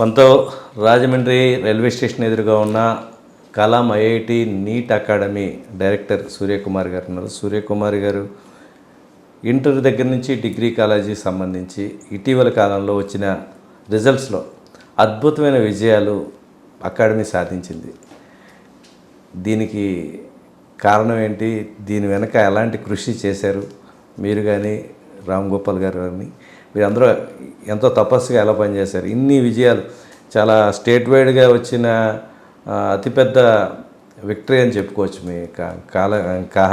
మనతో Rajahmundry railway station ఎదురుగా ఉన్న Kalam IIT NEET academy director Suryakumar garu ఉన్నారు. సూర్యకుమార్ గారు ఇంటర్ దగ్గర నుంచి డిగ్రీ కాలేజీ సంబంధించి ఇటీవల కాలంలో వచ్చిన రిజల్ట్స్లో అద్భుతమైన విజయాలు అకాడమీ సాధించింది. దీనికి కారణం ఏంటి? దీని వెనక ఎలాంటి కృషి చేశారు? మీరు కానీ రామ్ గోపాల్ గారు కానీ మీరందరూ ఎంతో తపస్సుగా ఎలా పనిచేశారు? ఇన్ని విజయాలు చాలా స్టేట్ వైడ్గా వచ్చిన అతిపెద్ద విక్టరీ అని చెప్పుకోవచ్చు మీ కాల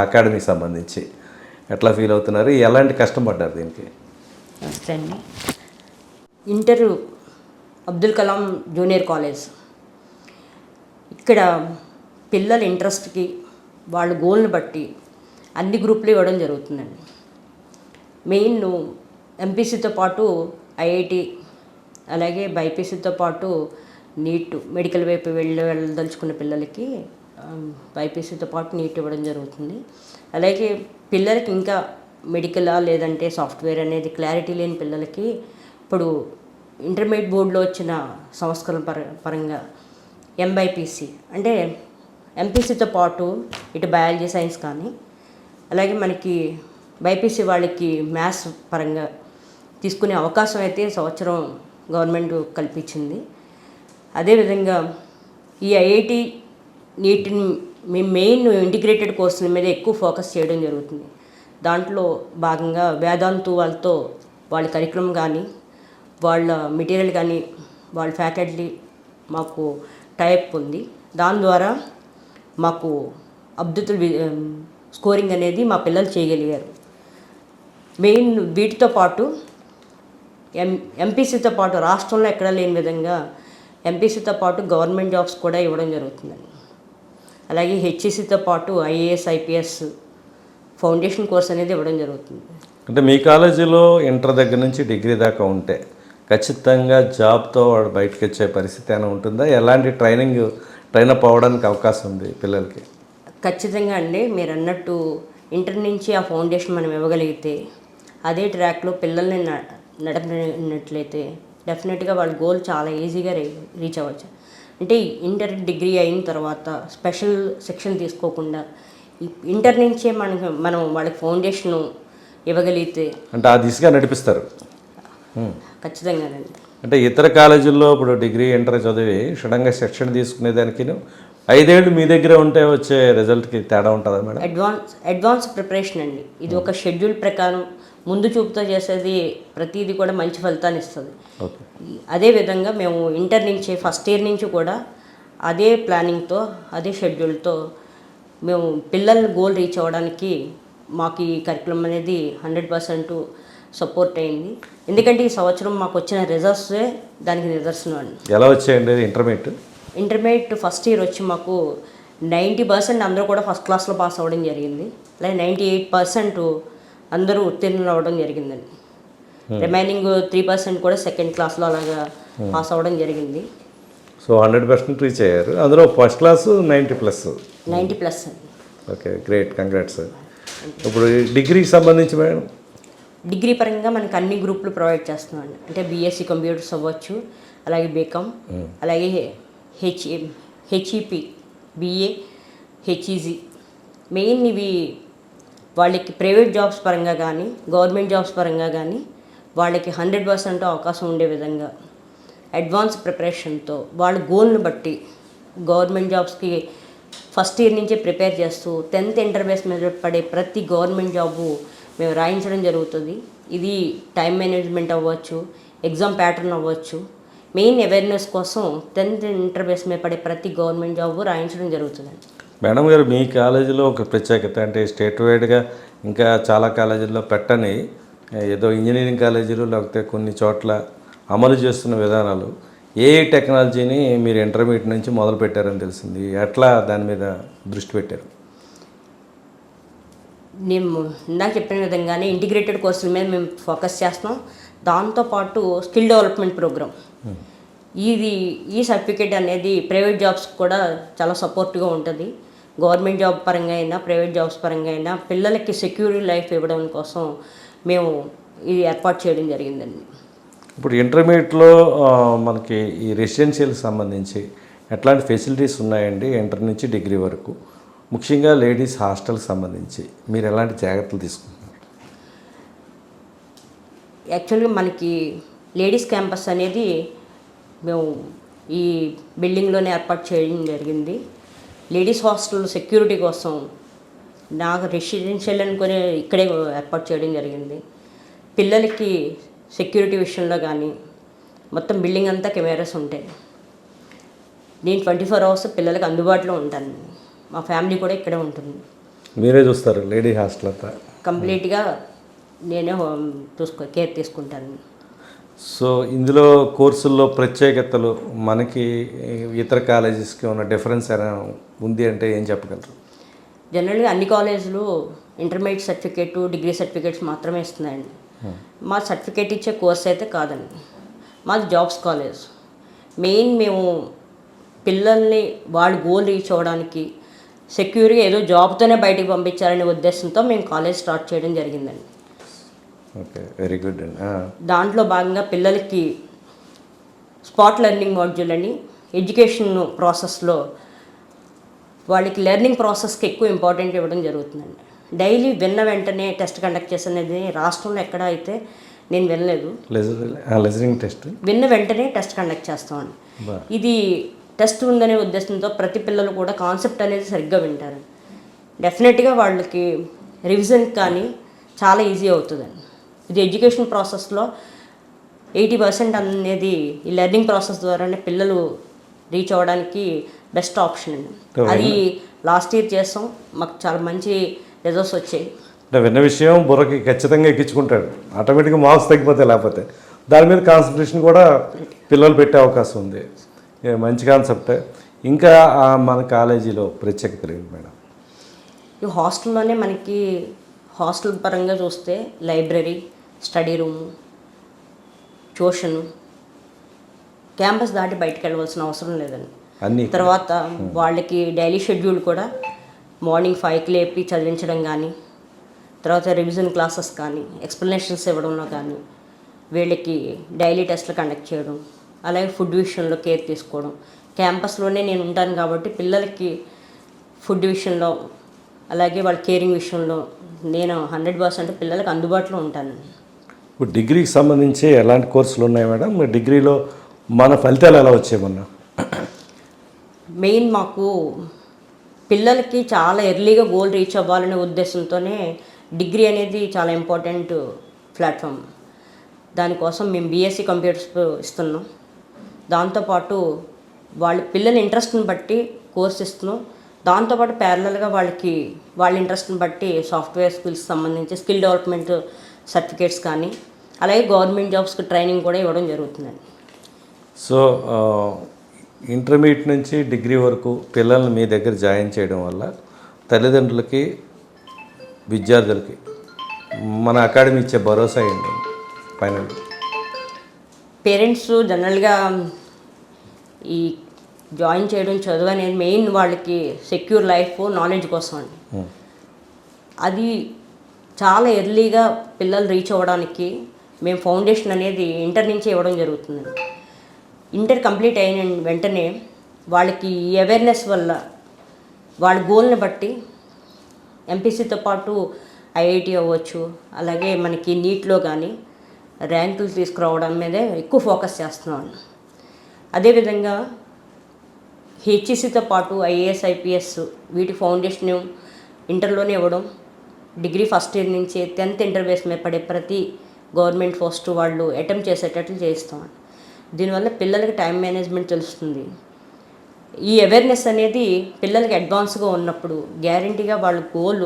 అకాడమీకి సంబంధించి. ఎట్లా ఫీల్ అవుతున్నారు? ఎలాంటి కష్టం పడ్డారు దీనికి? నమస్తే అండి. Inter Abdul Kalam junior college. ఇక్కడ పిల్లల ఇంట్రెస్ట్కి వాళ్ళ గోల్ని బట్టి అన్ని గ్రూపులు ఇవ్వడం జరుగుతుందండి. మెయిన్ ఎంపీసీతో పాటు ఐఐటి అలాగే బైపీసీతో పాటు నీట్ మెడికల్ వైపు వెళ్ళి వెళ్ళదలుచుకున్న పిల్లలకి బైపీసీతో పాటు నీట్ ఇవ్వడం జరుగుతుంది. అలాగే పిల్లలకి ఇంకా మెడికలా లేదంటే సాఫ్ట్వేర్ అనేది క్లారిటీ లేని పిల్లలకి ఇప్పుడు ఇంటర్మీడియట్ బోర్డులో వచ్చిన సంస్కరణ పర పరంగా ఎంబైపీసీ అంటే ఎంపీసీతో పాటు ఇటు బయాలజీ సైన్స్ కానీ అలాగే మనకి బైపీసీ వాళ్ళకి మ్యాథ్స్ పరంగా తీసుకునే అవకాశం అయితే సంవత్సరం గవర్నమెంట్ కల్పించింది. అదేవిధంగా ఈ ఐఐటి నీటిని మేము మెయిన్ ఇంటిగ్రేటెడ్ కోర్సుల మీద ఎక్కువ ఫోకస్ చేయడం జరుగుతుంది. దాంట్లో భాగంగా వేదాంతు వాళ్ళతో వాళ్ళ కరికులం కానీ వాళ్ళ మెటీరియల్ కానీ వాళ్ళ ఫ్యాకల్టీ మాకు టైప్ ఉంది. దాని ద్వారా మాకు అద్భుతుల వి- స్కోరింగ్ అనేది మా పిల్లలు చేయగలిగారు. మెయిన్ వీటితో పాటు ఎం ఎంపీసీతో పాటు రాష్ట్రంలో ఎక్కడా లేని విధంగా ఎంపీసీతో పాటు గవర్నమెంట్ జాబ్స్ కూడా ఇవ్వడం జరుగుతుందండి. అలాగే హెచ్ఈసీతో పాటు ఐఏఎస్ ఐపీఎస్ ఫౌండేషన్ కోర్స్ అనేది ఇవ్వడం జరుగుతుంది. అంటే మీ కాలేజీలో ఇంటర్ దగ్గర నుంచి డిగ్రీ దాకా ఉంటే ఖచ్చితంగా జాబ్తో వాడు బయటకు వచ్చే పరిస్థితి అయినా ఉంటుందా? ఎలాంటి ట్రైనింగ్ ట్రైనప్ అవ్వడానికి అవకాశం ఉంది పిల్లలకి? ఖచ్చితంగా అండి. మీరు అన్నట్టు ఇంటర్ నుంచి ఆ ఫౌండేషన్ మనం ఇవ్వగలిగితే అదే ట్రాక్లో పిల్లల్ని నడిపినట్లయితే డెఫినెట్గా వాళ్ళ గోల్ చాలా ఈజీగా రీ రీచ్ అవ్వచ్చు. అంటే ఇంటర్ డిగ్రీ అయిన తర్వాత స్పెషల్ సెక్షన్ తీసుకోకుండా ఇంటర్ నుంచే మనకు మనం వాళ్ళకి ఫౌండేషన్ ఇవ్వగలిగితే అంటే ఆ దిశగా నడిపిస్తారు. ఖచ్చితంగానండి అంటే ఇతర కాలేజీల్లో ఇప్పుడు డిగ్రీ ఇంటర్ చదివి సడన్గా శిక్షణ తీసుకునే దానికి ఐదేళ్ళు మీ దగ్గర ఉంటే వచ్చే రిజల్ట్కి తేడా ఉంటుందా మేడం? అడ్వాన్స్ అడ్వాన్స్ ప్రిపరేషన్ అండి. ఇది ఒక షెడ్యూల్ ప్రకారం ముందు చూపుతో చేసేది ప్రతిదీ కూడా మంచి ఫలితాన్ని ఇస్తుంది. ఓకే. ఈ- అదే విధంగా మేము ఇంటర్ నుంచి ఫస్ట్ ఇయర్ నుంచి కూడా అదే ప్లానింగ్తో అదే షెడ్యూల్తో మేము పిల్లల్ని గోల్ రీచ్ అవ్వడానికి మాకు ఈ కరికులం అనేది హండ్రెడ్ పర్సెంట్ సపోర్ట్ అయింది. ఎందుకంటే ఈ సంవత్సరం మాకు వచ్చిన రిజల్ట్సే దానికి నిదర్శనం అండి. ఎలా వచ్చాయండి? ఇంటర్మీడియట్ ఇంటర్మీడియట్ ఫస్ట్ ఇయర్ వచ్చి మాకు నైంటీ పర్సెంట్ అందరూ కూడా ఫస్ట్ క్లాస్లో పాస్ అవ్వడం జరిగింది. అలాగే నైంటీ ఎయిట్ పర్సెంట్ అందరూ ఉత్తీర్ణులు అవ్వడం జరిగిందండి. రిమైనింగ్ త్రీ పర్సెంట్ కూడా సెకండ్ క్లాస్లో అలాగా పాస్ అవ్వడం జరిగింది. సో హండ్రెడ్ పర్సెంట్ రీచ్ అయ్యారు. అందులో first class ninety plus ninety plus okay great congrats ఇప్పుడు డిగ్రీకి సంబంధించి మేడం? డిగ్రీ పరంగా మనకి అన్ని గ్రూపులు ప్రొవైడ్ చేస్తున్నాం అండి అంటే బీఎస్సీ కంప్యూటర్స్ అవ్వచ్చు అలాగే బీకామ్ అలాగే H HEP BA HEG main ఇవి వాళ్ళకి ప్రైవేట్ జాబ్స్ పరంగా కానీ గవర్నమెంట్ జాబ్స్ పరంగా కానీ వాళ్ళకి హండ్రెడ్ పర్సెంట్ అవకాశం ఉండే విధంగా అడ్వాన్స్ ప్రిపరేషన్తో వాళ్ళ గోల్ని బట్టి గవర్నమెంట్ జాబ్స్కి ఫస్ట్ ఇయర్ నుంచే ప్రిపేర్ చేస్తూ టెన్త్ ఇంటర్ బేస్ మీద పడే ప్రతి గవర్నమెంట్ జాబు మేము రాయించడం జరుగుతుంది. ఇది టైం మేనేజ్మెంట్ అవ్వచ్చు ఎగ్జామ్ ప్యాటర్న్ అవ్వచ్చు. మెయిన్ అవేర్నెస్ కోసం టెన్త్ ఇంటర్ బేస్ మీద పడే ప్రతి గవర్నమెంట్ జాబు రాయించడం జరుగుతుందండి. మేడం గారు మీ కాలేజీలో ఒక ప్రత్యేకత అంటే స్టేట్ వైడ్గా ఇంకా చాలా కాలేజీల్లో పెట్టని ఏదో ఇంజనీరింగ్ కాలేజీలు లేకపోతే కొన్ని చోట్ల అమలు చేస్తున్న విధానాలు ఏ టెక్నాలజీని మీరు ఇంటర్మీడియట్ నుంచి మొదలు పెట్టారని తెలిసింది? ఎట్లా దాని మీద దృష్టి పెట్టారు? నేను ఇందాక చెప్పిన విధంగానే ఇంటిగ్రేటెడ్ కోర్సుల మీద మేము ఫోకస్ చేస్తాం దాంతోపాటు స్కిల్ డెవలప్మెంట్ ప్రోగ్రామ్ ఇది ఈ సర్టిఫికేట్ అనేది ప్రైవేట్ జాబ్స్ కూడా చాలా సపోర్ట్గా ఉంటుంది. గవర్నమెంట్ జాబ్ పరంగా అయినా ప్రైవేట్ జాబ్స్ పరంగా అయినా పిల్లలకి సెక్యూర్ లైఫ్ ఇవ్వడం కోసం మేము ఇది ఏర్పాటు చేయడం జరిగిందండి. ఇప్పుడు ఇంటర్మీడియట్లో మనకి ఈ రెసిడెన్షియల్ సంబంధించి ఎట్లాంటి ఫెసిలిటీస్ ఉన్నాయండి ఇంటర్ నుంచి డిగ్రీ వరకు? ముఖ్యంగా లేడీస్ హాస్టల్కి సంబంధించి మీరు ఎలాంటి జాగ్రత్తలు తీసుకుంటున్నారు? యాక్చువల్గా మనకి లేడీస్ క్యాంపస్ అనేది మేము ఈ బిల్డింగ్లోనే ఏర్పాటు చేయడం జరిగింది. లేడీస్ హాస్టల్ సెక్యూరిటీ కోసం నాకు రెసిడెన్షియల్ అనుకుని ఇక్కడే ఏర్పాటు చేయడం జరిగింది. పిల్లలకి సెక్యూరిటీ విషయంలో కానీ మొత్తం బిల్డింగ్ అంతా కెమెరాస్ ఉంటాయి. నేను ట్వంటీ ఫోర్ అవర్స్ పిల్లలకి అందుబాటులో ఉంటాను. మా ఫ్యామిలీ కూడా ఇక్కడే ఉంటుంది. మీరే చూస్తారు లేడీ హాస్టల్ అంతా. కంప్లీట్గా నేనే హోమ్ చూసుకో కేర్ తీసుకుంటాను. సో ఇందులో కోర్సుల్లో ప్రత్యేకతలు మనకి ఇతర కాలేజెస్కి ఉన్న డిఫరెన్స్ ఏమైనా ఉంది అంటే ఏం చెప్పగలరు? జనరల్గా అన్ని కాలేజీలు ఇంటర్మీడియట్ సర్టిఫికేట్ డిగ్రీ సర్టిఫికేట్స్ మాత్రమే ఇస్తున్నాయండి. మా సర్టిఫికేట్ ఇచ్చే కోర్స్ అయితే కాదండి. మాది జాబ్స్ కాలేజ్ మెయిన్ మేము పిల్లల్ని వాళ్ళు గోల్ రీచ్ అవ్వడానికి సెక్యూర్గా ఏదో జాబ్తోనే బయటికి పంపించాలనే ఉద్దేశంతో మేము కాలేజ్ స్టార్ట్ చేయడం జరిగిందండి. ఓకే వెరీ గుడ్ అండి. దాంట్లో భాగంగా పిల్లలకి స్పాట్ లెర్నింగ్ మాడ్యూల్ అని ఎడ్యుకేషన్ ప్రాసెస్లో వాళ్ళకి లెర్నింగ్ ప్రాసెస్కి ఎక్కువ ఇంపార్టెంట్ ఇవ్వడం జరుగుతుందండి. డైలీ విన్న వెంటనే టెస్ట్ కండక్ట్ చేసేది రాష్ట్రంలో ఎక్కడ అయితే నేను వినలేదు. లెజరింగ్ టెస్ట్? విన్న వెంటనే టెస్ట్ కండక్ట్ చేస్తామండి. ఇది టెస్ట్ ఉందనే ఉద్దేశంతో ప్రతి పిల్లలు కూడా కాన్సెప్ట్ అనేది సరిగ్గా వింటారు. డెఫినెట్గా వాళ్ళకి రివిజన్ కానీ చాలా ఈజీ అవుతుందండి. ఇది ఎడ్యుకేషన్ ప్రాసెస్లో ఎయిటీ పర్సెంట్ అనేది ఈ లెర్నింగ్ ప్రాసెస్ ద్వారానే పిల్లలు రీచ్ అవ్వడానికి బెస్ట్ ఆప్షన్ అండి. అది లాస్ట్ ఇయర్ చేస్తాం మాకు చాలా మంచి రిజల్ట్స్ వచ్చాయి. అంటే విన్న విషయం బుర్రకి ఖచ్చితంగా ఎక్కించుకుంటాడు. ఆటోమేటిక్గా మార్క్స్ తగ్గిపోతే లేకపోతే. దాని మీద కాన్సన్ట్రేషన్ కూడా పిల్లలు పెట్టే అవకాశం ఉంది. మంచి కాన్సెప్ట్. ఇంకా మన కాలేజీలో ప్రత్యేకతలు ఏంటి మేడం? ఈ హాస్టల్లోనే మనకి హాస్టల్ పరంగా చూస్తే library study room tuition campus దాటి బయటకు వెళ్ళవలసిన అవసరం లేదండి. అన్నీ తర్వాత వాళ్ళకి డైలీ షెడ్యూల్ కూడా మార్నింగ్ ఫైవ్కి లేపి చదివించడం కానీ తర్వాత రివిజన్ క్లాసెస్ కానీ ఎక్స్ప్లెనేషన్స్ ఇవ్వడంలో కానీ వీళ్ళకి డైలీ టెస్ట్లు కండక్ట్ చేయడం అలాగే ఫుడ్ విషయంలో కేర్ తీసుకోవడం. క్యాంపస్లోనే నేను ఉంటాను కాబట్టి పిల్లలకి ఫుడ్ విషయంలో అలాగే వాళ్ళ కేరింగ్ విషయంలో నేను హండ్రెడ్ పర్సెంట్ పిల్లలకి అందుబాటులో ఉంటాను ఇప్పుడు డిగ్రీకి సంబంధించి ఎలాంటి కోర్సులు ఉన్నాయి మేడం? మీ డిగ్రీలో మన ఫలితాలు ఎలా వచ్చాయమన్నా మెయిన్ మాకు పిల్లలకి చాలా ఎర్లీగా గోల్ రీచ్ అవ్వాలనే ఉద్దేశంతోనే డిగ్రీ అనేది చాలా ఇంపార్టెంట్ ప్లాట్ఫామ్. దానికోసం మేము బీఎస్సీ కంప్యూటర్స్ ఇస్తున్నాం. దాంతోపాటు వాళ్ళ పిల్లల ఇంట్రెస్ట్ని బట్టి కోర్స్ ఇస్తున్నాం. దాంతోపాటు ప్యారలల్గా వాళ్ళకి వాళ్ళ ఇంట్రెస్ట్ని బట్టి సాఫ్ట్వేర్ స్కిల్స్ సంబంధించి స్కిల్ డెవలప్మెంట్ సర్టిఫికేట్స్ కానీ అలాగే గవర్నమెంట్ జాబ్స్కి ట్రైనింగ్ కూడా ఇవ్వడం జరుగుతుందండి. సో ఇంటర్మీడియట్ నుంచి డిగ్రీ వరకు పిల్లల్ని మీ దగ్గర జాయిన్ చేయడం వల్ల తల్లిదండ్రులకి విద్యార్థులకి మన అకాడమీ ఇచ్చే భరోసా ఏంటి? ఫైనల్ పేరెంట్స్ జనరల్గా ఈ జాయిన్ చేయడం చదువు అనేది మెయిన్ వాళ్ళకి సెక్యూర్ లైఫ్ నాలెడ్జ్ కోసం అండి. అది చాలా ఎర్లీగా పిల్లలు రీచ్ అవ్వడానికి మేము ఫౌండేషన్ అనేది ఇంటర్ నుంచే ఇవ్వడం జరుగుతుంది ఇంటర్ కంప్లీట్ అయిన వెంటనే వాళ్ళకి ఈ అవేర్నెస్ వల్ల వాళ్ళ గోల్ని బట్టి ఎంపీసీతో పాటు ఐఐటి అవ్వచ్చు అలాగే మనకి నీట్లో కానీ ర్యాంకులు తీసుకురావడం మీదే ఎక్కువ ఫోకస్ చేస్తున్నాం అదేవిధంగా హెచ్ఈసితో పాటు ఐఏఎస్ ఐపీఎస్ వీటి ఫౌండేషన్ ఇంటర్లోనే ఇవ్వడం డిగ్రీ ఫస్ట్ ఇయర్ నుంచి టెన్త్ ఇంటర్ బేస్ మీద పడే ప్రతి గవర్నమెంట్ పోస్ట్ వాళ్ళు అటెంప్ట్ చేసేటట్లు చేస్తాం దీనివల్ల పిల్లలకి టైం మేనేజ్మెంట్ తెలుస్తుంది. ఈ అవేర్నెస్ అనేది పిల్లలకి అడ్వాన్స్గా ఉన్నప్పుడు గ్యారంటీగా వాళ్ళ గోల్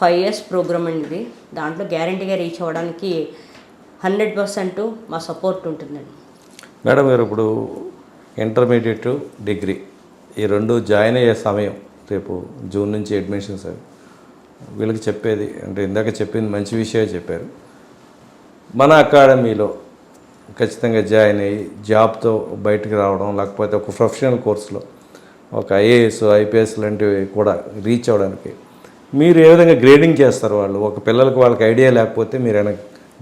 ఫైవ్ ఇయర్స్ ప్రోగ్రామ్ అనేది దాంట్లో గ్యారంటీగా రీచ్ అవ్వడానికి హండ్రెడ్ పర్సెంట్ మా సపోర్ట్ ఉంటుందండి. మేడం గారు ఇప్పుడు ఇంటర్మీడియట్ డిగ్రీ ఈ రెండు జాయిన్ అయ్యే సమయం రేపు జూన్ నుంచి అడ్మిషన్స్ అవి. వీళ్ళకి చెప్పేది అంటే ఇందాక చెప్పింది మంచి విషయమే చెప్పారు. మన అకాడమీలో ఖచ్చితంగా జాయిన్ అయ్యి జాబ్తో బయటికి రావడం లేకపోతే ఒక ప్రొఫెషనల్ కోర్సులో ఒక ఐఏఎస్ ఐపీఎస్ లాంటివి కూడా రీచ్ అవ్వడానికి మీరు ఏ విధంగా గ్రేడింగ్ చేస్తారు వాళ్ళు? ఒక పిల్లలకు వాళ్ళకి ఐడియా లేకపోతే మీరు ఏమైనా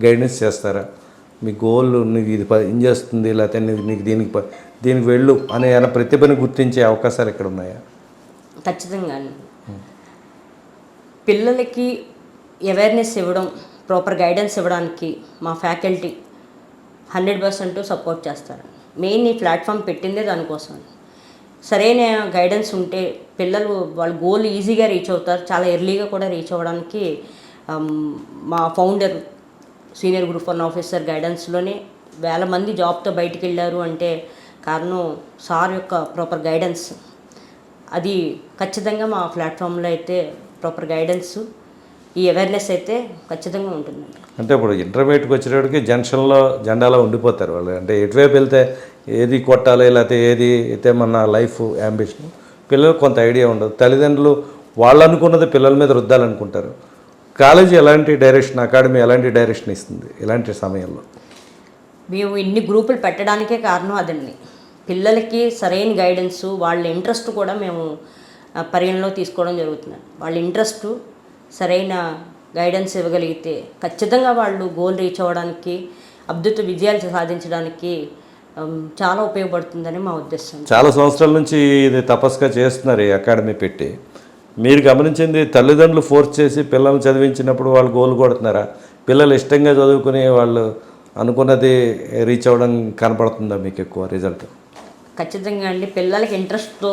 గైడెన్స్ చేస్తారా? మీ గోల్ నీకు ఇది ఏం చేస్తుంది లేకపోతే నీకు నీకు దీనికి ప- దీనికి వెళ్ళు అనే ఏమైనా ప్రతిభను గుర్తించే అవకాశాలు ఇక్కడ ఉన్నాయా? ఖచ్చితంగా పిల్లలకి అవేర్నెస్ ఇవ్వడం ప్రాపర్ గైడెన్స్ ఇవ్వడానికి మా ఫ్యాకల్టీ హండ్రెడ్ పర్సెంట్ సపోర్ట్ చేస్తారు. మెయిన్ ఈ ప్లాట్ఫామ్ పెట్టిందే దానికోసం. సరైన గైడెన్స్ ఉంటే పిల్లలు వాళ్ళ గోల్ ఈజీగా రీచ్ అవుతారు. చాలా ఎర్లీగా కూడా రీచ్ అవ్వడానికి um, మా founder senior group one officer గైడెన్స్లోనే వేల మంది జాబ్తో బయటికి వెళ్ళారు అంటే కారణం సార్ యొక్క ప్రాపర్ గైడెన్స్. అది ఖచ్చితంగా మా ప్లాట్ఫామ్లో అయితే ప్రాపర్ గైడెన్స్ ఈ అవేర్నెస్ అయితే ఖచ్చితంగా ఉంటుంది. అంటే ఇప్పుడు ఇంటర్మీడియట్కి వచ్చేటప్పటికి జంక్షన్లో జెండాలో ఉండిపోతారు వాళ్ళు. అంటే ఎటువైపు వెళ్తే ఏది కొట్టాలి లేకపోతే ఏది అయితే మన లైఫ్ యాంబిషన్ పిల్లలకు కొంత ఐడియా ఉండదు. తల్లిదండ్రులు వాళ్ళు అనుకున్నది పిల్లల మీద రుద్దాలనుకుంటారు. కాలేజీ ఎలాంటి డైరెక్షన్ అకాడమీ ఎలాంటి డైరెక్షన్ ఇస్తుంది ఇలాంటి సమయంలో? మేము ఇన్ని గ్రూపులు పెట్టడానికే కారణం అదండి. పిల్లలకి సరైన గైడెన్స్ వాళ్ళ ఇంట్రెస్ట్ కూడా మేము పరిగణలో తీసుకోవడం జరుగుతుంది. వాళ్ళ ఇంట్రెస్ట్ సరైన గైడెన్స్ ఇవ్వగలిగితే ఖచ్చితంగా వాళ్ళు గోల్ రీచ్ అవ్వడానికి అద్భుత విజయాలు సాధించడానికి చాలా ఉపయోగపడుతుందని మా ఉద్దేశం. చాలా సంవత్సరాల నుంచి ఇది తపస్సుగా చేస్తున్నారు ఈ అకాడమీ పెట్టి. మీరు గమనించింది తల్లిదండ్రులు ఫోర్స్ చేసి పిల్లల్ని చదివించినప్పుడు వాళ్ళు గోల్ కొడుతున్నారా? పిల్లలు ఇష్టంగా చదువుకుని వాళ్ళు అనుకున్నది రీచ్ అవ్వడం కనపడుతుందా మీకు ఎక్కువ రిజల్ట్ ఖచ్చితంగా అండి. పిల్లలకి ఇంట్రెస్ట్తో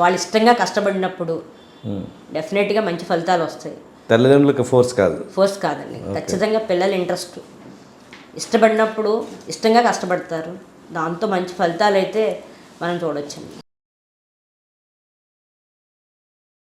వాళ్ళు ఇష్టంగా కష్టపడినప్పుడు డెఫినెట్గా మంచి ఫలితాలు వస్తాయి. తల్లిదండ్రులకు ఫోర్స్ కాదు. ఫోర్స్ కాదండి. ఖచ్చితంగా పిల్లల ఇంట్రెస్ట్ ఇష్టపడినప్పుడు ఇష్టంగా కష్టపడతారు. దాంతో మంచి ఫలితాలు అయితే మనం చూడొచ్చండి.